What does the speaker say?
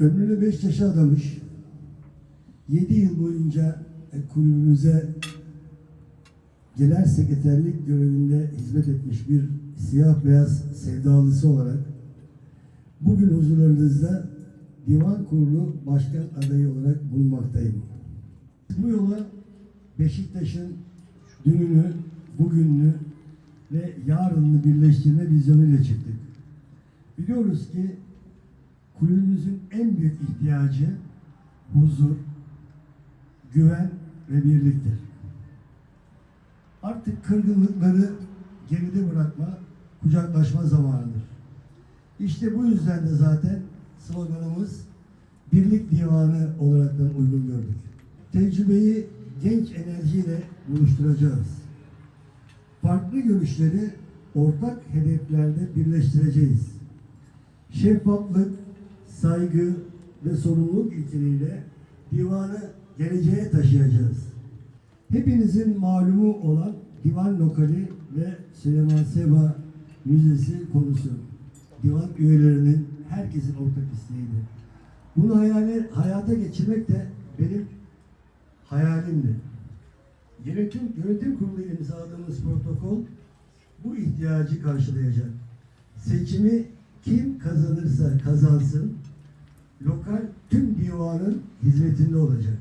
Ömrünü beş yaşa adamış, yedi yıl boyunca e, kulübümüze genel sekreterlik görevinde hizmet etmiş bir siyah beyaz sevdalısı olarak bugün huzurlarınızda divan kurulu başkan adayı olarak bulunmaktayım. Bu yola Beşiktaş'ın dününü, bugününü ve yarınını birleştirme vizyonuyla çıktık. Biliyoruz ki kulübümüzün en büyük ihtiyacı huzur, güven ve birliktir. Artık kırgınlıkları geride bırakma, kucaklaşma zamanıdır. İşte bu yüzden de zaten sloganımız Birlik Divanı olaraktan uygun gördük. Tecrübeyi genç enerjiyle buluşturacağız. Farklı görüşleri ortak hedeflerde birleştireceğiz. Şeffaflık, saygı ve sorumluluk ilkeleriyle divanı geleceğe taşıyacağız. Hepinizin malumu olan divan lokali ve Süleyman Seba Müzesi konusu. Divan üyelerinin herkesin ortak isteğiydi. Bunu hayale, hayata geçirmek de benim hayalimdi. Yönetim, yönetim kurulu imzaladığımız protokol bu ihtiyacı karşılayacak. Seçimi kim kazanırsa kazansın, lokal tüm divanın hizmetinde olacak.